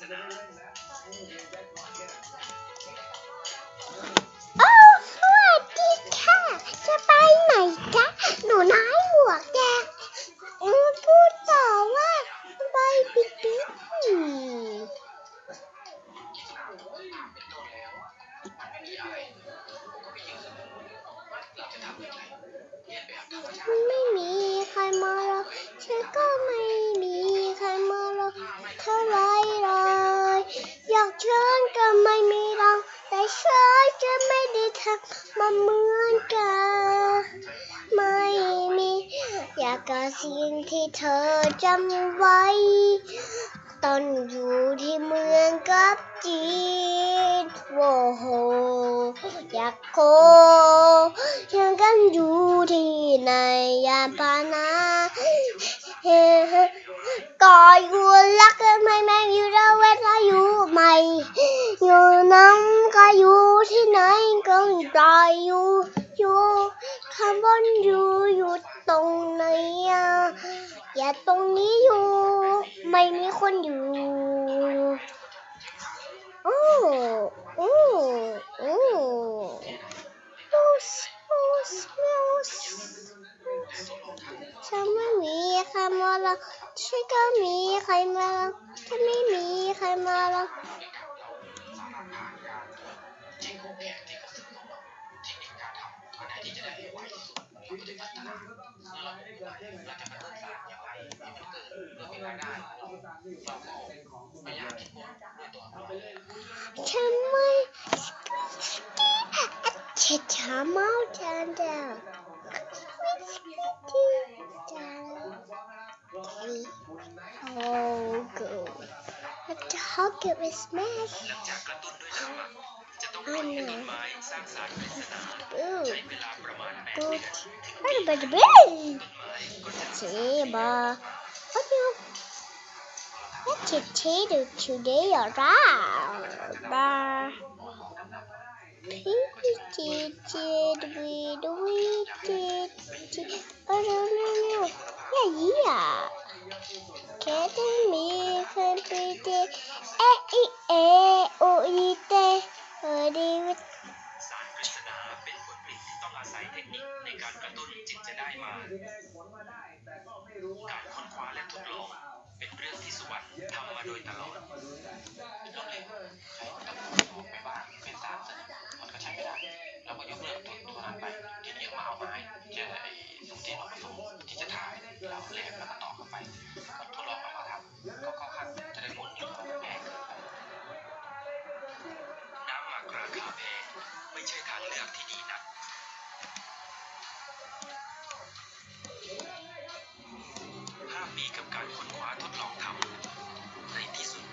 สนามโอ้สวัสดีค่ะ จะไปไหนจ๊ะหนูน้อยหมวแดงอืมพูดต่อว่าไปปิกนิกเป็นต้นแล้วมันไม่มีอะไรผมก็ไปยืน กกระสิ่งที่เธอจำไว้ ตอนอยู่ที่เมืองกับจีนโอ้โหอยากโคยังกันอยู่ที่ไหนยามปานา ตรงนี้อยู่ ไม่มีคนอยู่โอ้โอ้โอ้โอ้สโอ้สโอ้สฉันไม่มีใครมาหรอกฉันก็มีใครมาหรอกฉันไม่มีใครมาหรอกจริงของแผนที่กระสุนของเราเทคนิคการทำอันไหนที่จะได้ไวที่สุด เราก็จะพัฒนาเราเราจะกระตุ้นสารอย่างไรให้มันเกิดเพื่อเป็นรายได้เราก็พยายามคิดบวกด้วยตัวเรา ฉันไม่ฉันจะเมาจันเดียวไม่สกิดจัน Oh, go. Have to hug it with smash. หลั What about the bill? Seba. What you what you today around? Did we do it? I don't know. Yeah, yeah. Get me completed. Eh, eh, eh. อาศัยเทคนิคในการกระตุ้นจึงจะได้มา การค้นคว้าและทดลองเป็นเรื่องที่สุวรรณทำมาโดยตลอดลองเล่นใครก็ต้องบอกไปว่าเป็นสารเสริมมันก็ใช้ไม่ได้เราก็ยกเลิกตัวตัวนั้นไปทีนี้มาเอาไม้เจอไอ้ตรงที่เราผสมที่จะถ่ายเราแลกแล้วก็ต่อเข้าไปก็ทดลองเอามาทำก็เข้าขั้นจะได้ผลอยู่แพงน้ำหมักราคาแพงไม่ใช่ทางเลือกที่ดีนัก ห้าปีกับการค้นคว้าทดลองทำในที่สุด